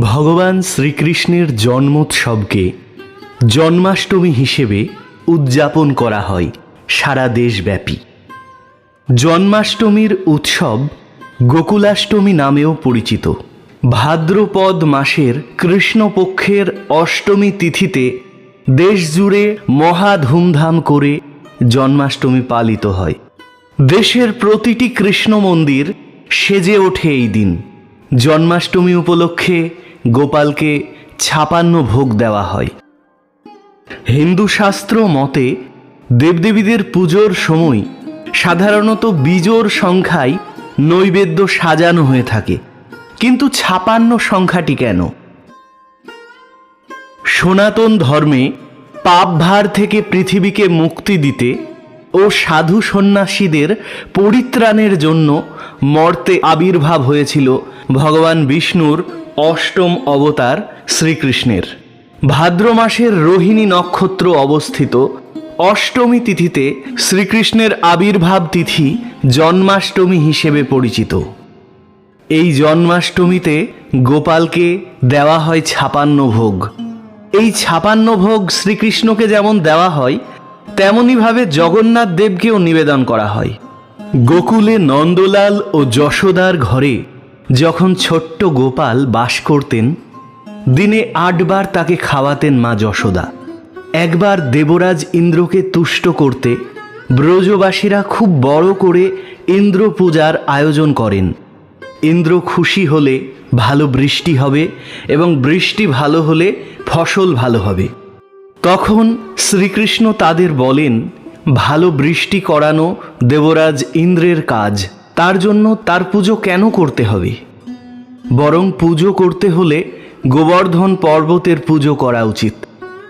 ভগবান শ্রীকৃষ্ণের জন্মোৎসবকে জন্মাষ্টমী হিসেবে উদযাপন করা হয় সারা দেশব্যাপী। জন্মাষ্টমীর উৎসব গোকুলাষ্টমী নামেও পরিচিত। ভাদ্রপদ মাসের কৃষ্ণপক্ষের অষ্টমী তিথিতে দেশজুড়ে মহা ধুমধাম করে জন্মাষ্টমী পালিত হয়। দেশের প্রতিটি কৃষ্ণ মন্দির সেজে ওঠে এই দিন। জন্মাষ্টমী উপলক্ষে গোপালকে ছাপান্ন ভোগ দেওয়া হয়। হিন্দু শাস্ত্র মতে দেবদেবীদের পুজোর সময় সাধারণত বিজোর সংখ্যায় নৈবেদ্য সাজানো হয়ে থাকে। কিন্তু ছাপান্ন সংখ্যাটি কেন? সনাতন ধর্মে পাপভার থেকে পৃথিবীকে মুক্তি দিতে ও সাধু সন্ন্যাসীদের পরিত্রাণের জন্য মর্তে আবির্ভাব হয়েছিল ভগবান বিষ্ণুর অষ্টম অবতার শ্রীকৃষ্ণের। ভাদ্র মাসের রোহিণী নক্ষত্র অবস্থিত অষ্টমী তিথিতে শ্রীকৃষ্ণের আবির্ভাব তিথি জন্মাষ্টমী হিসেবে পরিচিত। এই জন্মাষ্টমীতে গোপালকে দেওয়া হয় ছাপান্ন ভোগ। এই ছাপান্ন ভোগ শ্রীকৃষ্ণকে যেমন দেওয়া হয় তেমনইভাবে জগন্নাথ দেবকেও নিবেদন করা হয়। গোকুলে নন্দলাল ও যশোদার ঘরে যখন ছোট্ট গোপাল বাস করতেন, দিনে আটবার তাকে খাওয়াতেন মা যশোদা। একবার দেবরাজ ইন্দ্রকে তুষ্ট করতে ব্রজবাসীরা খুব বড় করে ইন্দ্র পূজার আয়োজন করেন। ইন্দ্র খুশি হলে ভালো বৃষ্টি হবে এবং বৃষ্টি ভালো হলে ফসল ভালো হবে। তখন শ্রীকৃষ্ণ তাদের বলেন, ভালো বৃষ্টি করানো দেবরাজ ইন্দ্রের কাজ। তার জন্য তার পুজো কেন করতে হবে? বরং পুজো করতে হলে গোবর্ধন পর্বতের পুজো করা উচিত।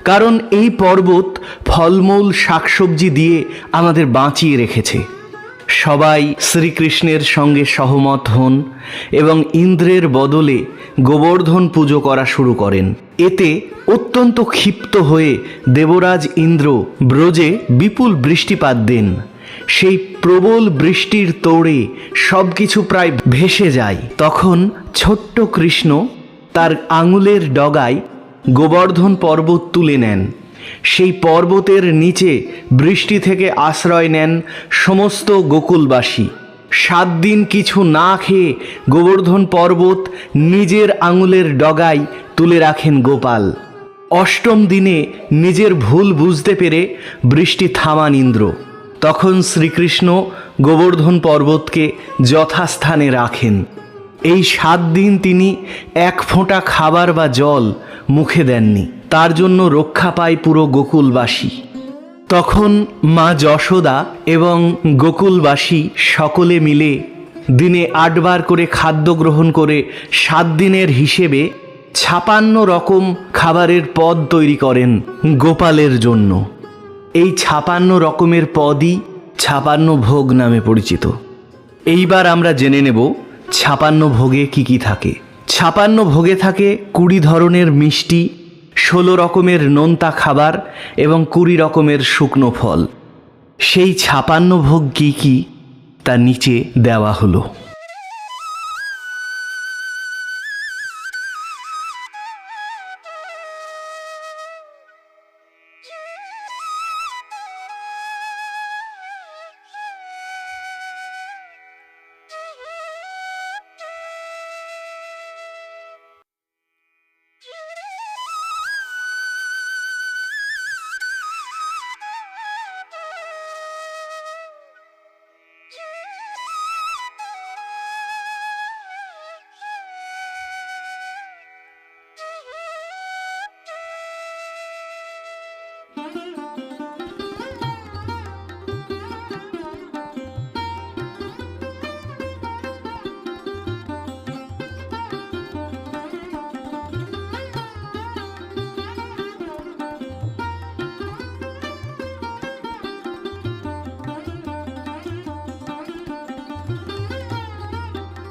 কারণ এই পর্বত ফলমূল, শাকসবজি দিয়ে আমাদের বাঁচিয়ে রেখেছে। সবাই শ্রীকৃষ্ণের সঙ্গে সহমত হন এবং ইন্দ্রের বদলে গোবর্ধন পুজো করা শুরু করেন। এতে অত্যন্ত ক্ষিপ্ত হয়ে দেবরাজ ইন্দ্র ব্রজে বিপুল বৃষ্টিপাত দেন। সেই প্রবল বৃষ্টির তোড়ে সব কিছু প্রায় ভেসে যায়। তখন ছোট্ট কৃষ্ণ তার আঙুলের ডগায় গোবর্ধন পর্বত তুলে নেন। সেই পর্বতের নিচে বৃষ্টি থেকে আশ্রয় নেন সমস্ত গোকুলবাসী। সাত দিন কিছু না খেয়ে গোবর্ধন পর্বত নিজের আঙুলের ডগায় তুলে রাখেন গোপাল। অষ্টম দিনে নিজের ভুল বুঝতে পেরে বৃষ্টি থামান ইন্দ্র। তখন শ্রীকৃষ্ণ গোবর্ধন পর্বতকে যথাস্থানে রাখেন। এই সাত দিন তিনি এক ফোঁটা খাবার বা জল মুখে দেননি। তার জন্য রক্ষা পায় পুরো গোকুলবাসী। তখন মা যশোদা এবং গোকুলবাসী সকলে মিলে দিনে আটবার করে খাদ্য গ্রহণ করে সাত দিনের হিসেবে ছাপান্ন রকম খাবারের পদ তৈরি করেন গোপালের জন্য। এই ছাপান্ন রকমের পদই ছাপান্ন ভোগ নামে পরিচিত। এইবার আমরা জেনে নেব ছাপান্ন ভোগে কি কি থাকে। ছাপান্ন ভোগে থাকে কুড়ি ধরনের মিষ্টি, ষোলো রকমের নোনতা খাবার এবং কুড়ি রকমের শুকনো ফল। সেই ছাপান্ন ভোগ কি কি? তা নিচে দেওয়া হলো।